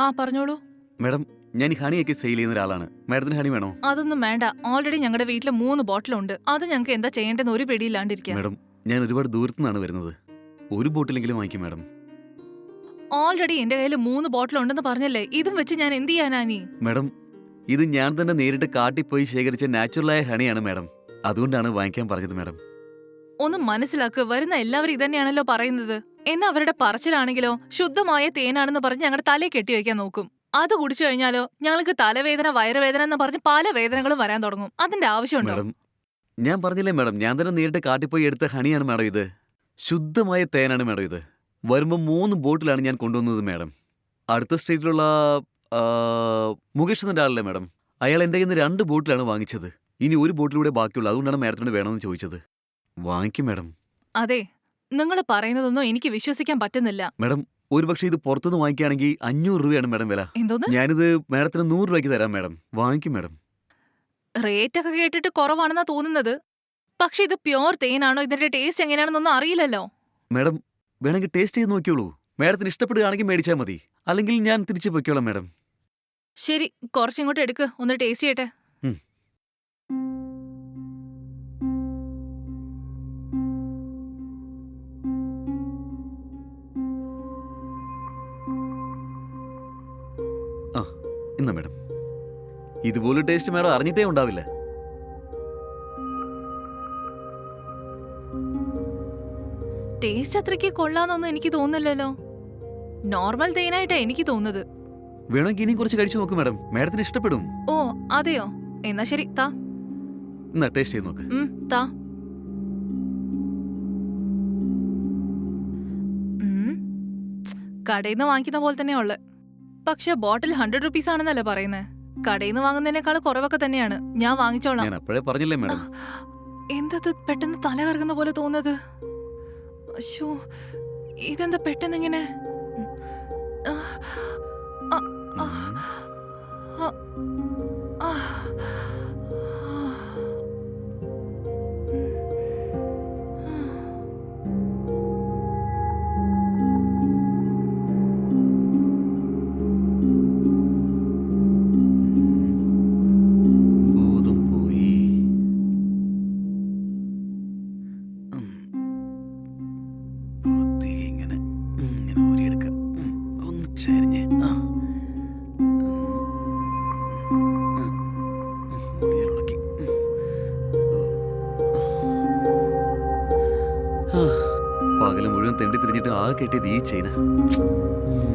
ആ പറഞ്ഞോളൂ. മാഡം ഞാൻ ഈ ഹണിയൊക്കെ സെയിൽ ചെയ്യുന്ന ഒരാളാണ്. മാഡത്തിന് ഹണി വേണോ? അതൊന്നും വേണ്ട. ഓൾറെഡി ഞങ്ങളുടെ വീട്ടിൽ മൂന്ന് ബോട്ടിലുണ്ട്. അത് ഞങ്ങൾക്ക് എന്താ ചെയ്യേണ്ടെന്ന് ഒരു പിടിയില്ലാണ്ടിരിക്കുക മാഡം ഞാൻ ഒരുപാട് ദൂരത്തു നിന്നാണ് വരുന്നത്. ഒരു ബോട്ടിലെങ്കിലും വാങ്ങിക്കും മാഡം. ഓൾറെഡി എന്റെ കയ്യിൽ മൂന്ന് ബോട്ടിൽ ഉണ്ടെന്ന് പറഞ്ഞല്ലേ? ഇതും വെച്ച് ഞാൻ എന്ത് ചെയ്യാനാ നീ മാഡം ഇത് ഞാൻ തന്നെ നേരിട്ട് കാട്ടിൽ പോയി ശേഖരിച്ച നാച്ചുറലായ ഹണിയാണ് മാഡം. അതുകൊണ്ടാണ് വാങ്ങിക്കാൻ പറഞ്ഞത് മാഡം. ഒന്ന് മനസ്സിലാക്ക്. വരുന്ന എല്ലാവരും ഇതന്നെയാണല്ലോ പറയുന്നത്. എന്നാ അവരുടെ പറച്ചിലാണെങ്കിലോ? ശുദ്ധമായ തേനാണെന്ന് പറഞ്ഞ് ഞങ്ങളുടെ തലയെ കെട്ടിവെക്കാൻ നോക്കും. അത് കുടിച്ചു കഴിഞ്ഞാലോ ഞങ്ങൾക്ക് തലവേദന വയറുവേദന എന്ന് പറഞ്ഞ് പല വേദനകളും വരാൻ തുടങ്ങും. അതിന്റെ ആവശ്യമുണ്ടോ? മാഡം ഞാൻ പറഞ്ഞില്ലേ മാഡം ഞാൻ തന്നെ നേരിട്ട് കാട്ടിൽ പോയി എടുത്ത ഹണിയാണ് മാഡം ഇത്. ശുദ്ധമായ തേനാണ് മാഡം ഇത്. വരുമ്പോൾ മൂന്ന് ബോട്ടിലാണ് ഞാൻ കൊണ്ടുവന്നത് മാഡം. അടുത്ത സ്ട്രീറ്റിലുള്ള ആ, മുകേഷ് എന്ന ആളല്ലേ മാഡം? അയാൾ എന്റെ കയ്യിൽ നിന്ന് രണ്ട് ബോട്ടിലാണ് വാങ്ങിച്ചത്. ഇനി ഒരു ബോട്ടിലൂടെ ബാക്കിയുള്ളൂ. അതുകൊണ്ടാണ് മാഡത്തിനോട് വേണമെന്ന് ചോദിച്ചത്. വാങ്ങിക്കും മാഡം. അതെ നിങ്ങൾ പറയുന്നതൊന്നും എനിക്ക് വിശ്വസിക്കാൻ പറ്റുന്നില്ല. മാഡം ഒരുപക്ഷെ ഇത് പുറത്തുനിന്ന് വാങ്ങിക്കുകയാണെങ്കിൽ അഞ്ഞൂറ് രൂപയാണ് മാഡം വില. എന്തോന്ന്? ഞാനിത് മാഡത്തിന് നൂറ് രൂപയ്ക്ക് തരാം മാഡം. വാങ്ങിക്കും മാഡം. റേറ്റ് ഒക്കെ കേട്ടിട്ട് കുറവാണെന്നാ തോന്നുന്നത്. പക്ഷെ ഇത് പ്യോർ തേനാണോ? ഇതിന്റെ ടേസ്റ്റ് എങ്ങനെയാണെന്നൊന്നും അറിയില്ലല്ലോ. മാഡം വേണമെങ്കിൽ ടേസ്റ്റ് ചെയ്ത് നോക്കിയോളൂ. മാഡത്തിന് ഇഷ്ടപ്പെടുകയാണെങ്കിൽ മേടിച്ചാൽ മതി. അല്ലെങ്കിൽ ഞാൻ തിരിച്ചു പൊയ്ക്കോളാം മാഡം. ശരി കുറച്ചിങ്ങോട്ട് എടുക്ക്. ഒന്ന് ടേസ്റ്റ് ചെയ്യട്ടെ. എന്നാ മേഡം. ഇതുപോലെ ടേസ്റ്റ് മേഡം അറിഞ്ഞിട്ടേ ഉണ്ടാവില്ല. ടേസ്റ്റ് അത്രയ്ക്ക് കൊള്ളാന്നൊന്നും എനിക്ക് തോന്നുന്നില്ലല്ലോ. നോർമൽ തേനായിട്ടാ എനിക്ക് തോന്നുന്നത്. വേണമെങ്കിൽ ഇനിയും കുറച്ച് കഴിച്ചു നോക്ക് മേഡം. മേഡത്തിന് ഇഷ്ടപ്പെടും. ഓ അതെയോ? എന്നാ ശരി താ. എന്നാ ടേസ്റ്റ് ചെയ്ത് നോക്ക്. ഉം, താ. ഉം. കടയിൽ നിന്ന് വാങ്ങിക്കുന്ന പോലെ തന്നെയാ ഉള്ളത് പക്ഷെ ബോട്ടിൽ ഹൺഡ്രഡ് റുപ്പീസ് ആണെന്നല്ലേ പറയുന്നത് കടയിൽ നിന്ന് വാങ്ങുന്നതിനേക്കാൾ കുറവൊക്കെ തന്നെയാണ്. ഞാൻ വാങ്ങിച്ചോളാം. ഞാൻ അപ്പോഴേ പറഞ്ഞില്ലേ മാഡം? എന്തത് പെട്ടെന്ന് തല കറങ്ങുന്ന പോലെ തോന്നുന്നത്? അശോ ഇതെന്താ പെട്ടെന്ന് ഇങ്ങനെ ആ, ഒന്ന് ആ. പകൽ മുഴുവൻ തെണ്ടി തിരിഞ്ഞിട്ട് ആകെ കെട്ടിയത് ഈ ചെയിന ഉം.